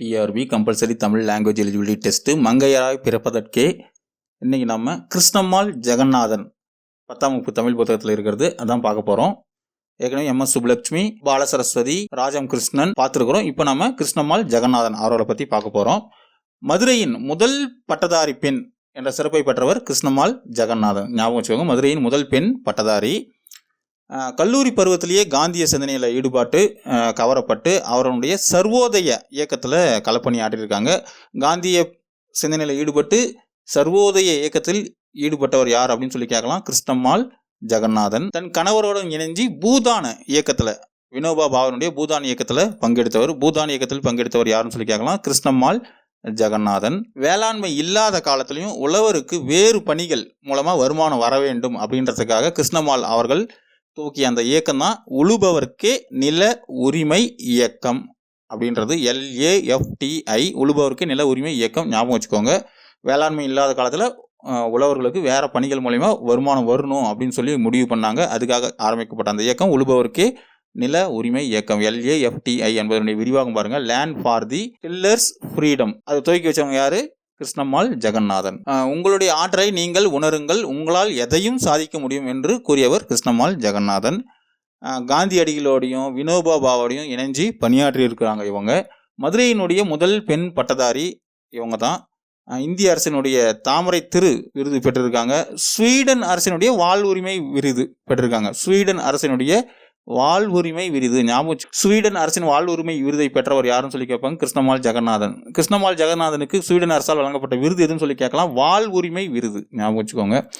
TRB compulsory Tamil language eligibility test மங்கையராய் பிறப்பதற்கே இன்றைக்கி நம்ம கிருஷ்ணம்மாள் ஜெகநாதன் பத்தாம் வகுப்பு தமிழ் புத்தகத்தில் இருக்கிறது அதான் பார்க்க போகிறோம் ஏற்கனவே எம் எஸ் சுப்லட்சுமி பாலசரஸ்வதி ராஜம் கிருஷ்ணன் பார்த்துருக்குறோம். இப்போ நம்ம கிருஷ்ணம்மாள் ஜெகநாதன் அவரோட பற்றி பார்க்க போகிறோம் மதுரையின் முதல் பட்டதாரி பெண் என்ற சிறப்பை பெற்றவர் கிருஷ்ணம்மாள் ஜெகநாதன். ஞாபகம் வச்சுக்கோங்க மதுரையின் முதல் பெண் பட்டதாரி. கல்லூரி பருவத்திலேயே காந்திய சிந்தனையில் ஈடுபாட்டு கவரப்பட்டு அவருடைய சர்வோதய இயக்கத்தில் களப்பணி ஆற்றியிருக்காங்க காந்திய சிந்தனையில் ஈடுபட்டு சர்வோதய இயக்கத்தில் ஈடுபட்டவர் யார் அப்படின்னு சொல்லி கேட்கலாம். கிருஷ்ணம்மாள் ஜெகநாதன். தன் கணவரோடு இணைஞ்சு பூதான இயக்கத்தில் வினோபா பாவனுடைய பூதான் இயக்கத்தில் பங்கெடுத்தவர். பூதான் இயக்கத்தில் பங்கெடுத்தவர் யாருன்னு சொல்லி கேட்கலாம். கிருஷ்ணம்மாள் ஜெகநாதன். வேளாண்மை இல்லாத காலத்திலையும் உழவருக்கு வேறு பணிகள் மூலமாக வருமானம் வர வேண்டும் அப்படின்றதுக்காக கிருஷ்ணம்மாள் அவர்கள் தூக்கிய அந்த இயக்கம் தான் உழுபவர்க்கே நில உரிமை இயக்கம் அப்படின்றது எல்ஏஎஃப்டிஐ உழுபவர்க்கே நில உரிமை இயக்கம் ஞாபகம் வச்சுக்கோங்க. வேளாண்மை இல்லாத காலத்தில் உழவர்களுக்கு வேறு பணிகள் மூலயமா வருமானம் வரணும் அப்படின்னு சொல்லி முடிவு பண்ணாங்க. அதுக்காக ஆரம்பிக்கப்பட்ட அந்த இயக்கம் உழுபவர்க்கே நில உரிமை இயக்கம். எல்ஏஎஃப்டிஐ என்பதனுடைய விரிவாகம் பாருங்கள் land for the tillers freedom அது துவக்கி வச்சவங்க யார்? கிருஷ்ணம்மாள் ஜெகநாதன். உங்களுடைய ஆற்றலை நீங்கள் உணருங்கள். உங்களால் எதையும் சாதிக்க முடியும் என்று கூறியவர் கிருஷ்ணம்மாள் ஜெகநாதன். காந்தியடிகளோடையும் வினோபா பாவோடையும் இணைஞ்சு பணியாற்றி இருக்கிறாங்க இவங்க. மதுரையினுடைய முதல் பெண் பட்டதாரி இவங்க தான் இந்திய அரசினுடைய தாமரை திரு விருது பெற்றிருக்காங்க. ஸ்வீடன் அரசினுடைய வாழ்வுரிமை விருது பெற்றிருக்காங்க. ஸ்வீடன் அரசினுடைய வாழ்வுரிமை விருது. ஞாபகம் ஸ்வீடன் அரசின் வாழ்வுரிமை விருதை பெற்றவர் யாருன்னு சொல்லி கேட்பாங்க? கிருஷ்ணமால் ஜெகநாதன். கிருஷ்ணமால் ஜெகநாதனுக்கு ஸ்வீடன் அரசால் வழங்கப்பட்ட விருது எதுன்னு சொல்லி கேட்கலாம்? வாழ்வுரிமை விருது. ஞாபகம் வச்சுக்கோங்க.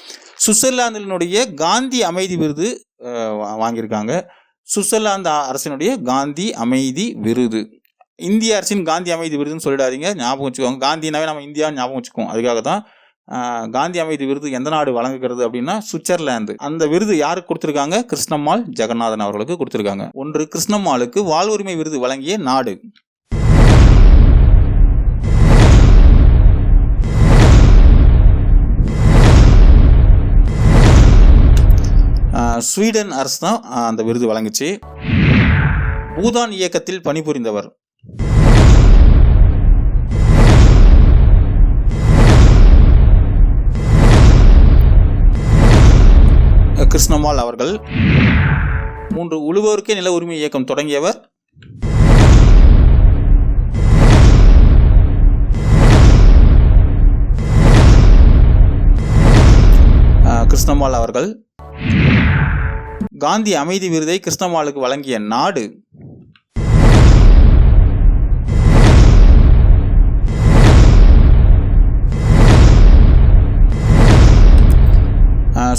சுவிட்சர்லாந்தினுடைய காந்தி அமைதி விருது வா- வாங்கியிருக்காங்க. சுவிட்சர்லாந்து அரசினுடைய காந்தி அமைதி விருது. இந்திய அரசின் காந்தி அமைதி விருதுன்னு சொல்லிடாதீங்க. ஞாபகம் வச்சுக்கோங்க. காந்தினாவே நம்ம இந்தியா ஞாபகம் வச்சுக்கோம் அதுக்காக தான் காந்தி அமைதி விருது எந்த நாடு வழங்குகிறது அப்படின்னா சுவிட்சர்லாந்து. அந்த விருது யாருக்கு கொடுத்துருக்காங்க? கிருஷ்ணம்மாள் ஜெகநாதன் அவர்களுக்கு கொடுத்துருக்காங்க. ஒன்று கிருஷ்ணம்மாளுக்கு வாழ்வுரிமை விருது வழங்கிய நாடு. ஸ்வீடன் அரசு தான் அந்த விருது வழங்குச்சு. பூதான் இயக்கத்தில் பணிபுரிந்தவர். கிருஷ்ணமால் அவர்கள் மூன்று உழுவோருக்கே நில உரிமை இயக்கம் தொடங்கியவர். கிருஷ்ணமால் அவர்கள். காந்தி அமைதி விருதை கிருஷ்ணமாலுக்கு வழங்கிய நாடு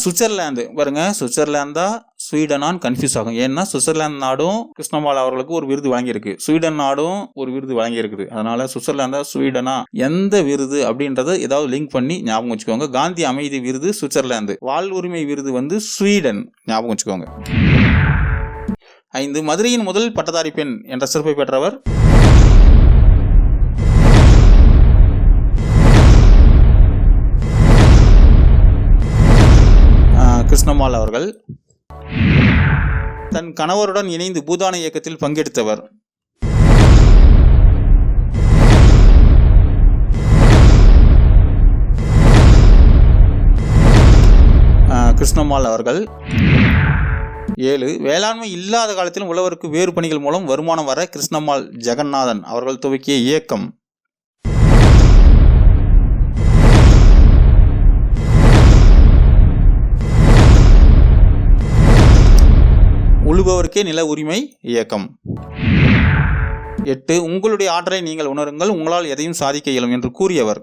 சுவிட்சர்லாந்து. பாருங்க சுவிட்சர்லாந்தா ஸ்வீடனான்னு கன்ஃபியூஸ் ஆகும். ஏன்னா சுவிட்சர்லாந்து நாடும் கிருஷ்ணமால் அவர்களுக்கு ஒரு விருது வழங்கியிருக்கு. ஸ்வீடன் நாடும் ஒரு விருது வழங்கியிருக்குது. அதனால சுவிட்சர்லாந்தா ஸ்வீடனா எந்த விருது அப்படின்றத ஏதாவது லிங்க் பண்ணி ஞாபகம் வச்சுக்கோங்க. காந்தி அமைதி விருது சுவிட்சர்லாந்து. வாழ்வுரிமை விருது வந்து ஸ்வீடன். ஞாபகம் வச்சுக்கோங்க. ஐந்து மதுரையின் முதல் பட்டதாரி பெண் என்ற சிறப்பை பெற்றவர் கிருஷ்ணமால் அவர்கள் தன் கணவருடன் இணைந்து பூதான இயக்கத்தில் பங்கெடுத்தவர். கிருஷ்ணமால் அவர்கள் ஏழு வேளாண்மை இல்லாத காலத்திலும் உழவருக்கு வேறு பணிகள் மூலம் வருமானம் வர கிருஷ்ணம்மாள் ஜெகநாதன் அவர்கள் துவக்கிய இயக்கம். உழுபவருக்கே நில உரிமை இயக்கம். எட்டு உங்களுடைய ஆற்றலை நீங்கள் உணருங்கள் உங்களால் எதையும் சாதிக்க இயலும் என்று கூறியவர்.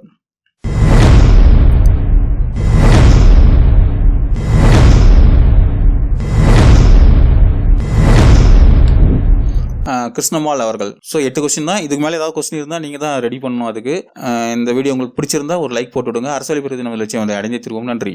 கிருஷ்ணமால் அவர்கள். ஸோ எட்டு கொஸ்டின் தான். இதுக்கு மேலே ஏதாவது கொஸ்டின் இருந்தால் நீங்கள் தான் ரெடி பண்ணணும் அதுக்கு. இந்த வீடியோ உங்களுக்கு பிடிச்சிருந்தா ஒரு லைக் போட்டு விடுங்க. அரசியல் பிரதி நம்ம லட்சியம் அதை அடைஞ்சு திருவோம் நன்றி.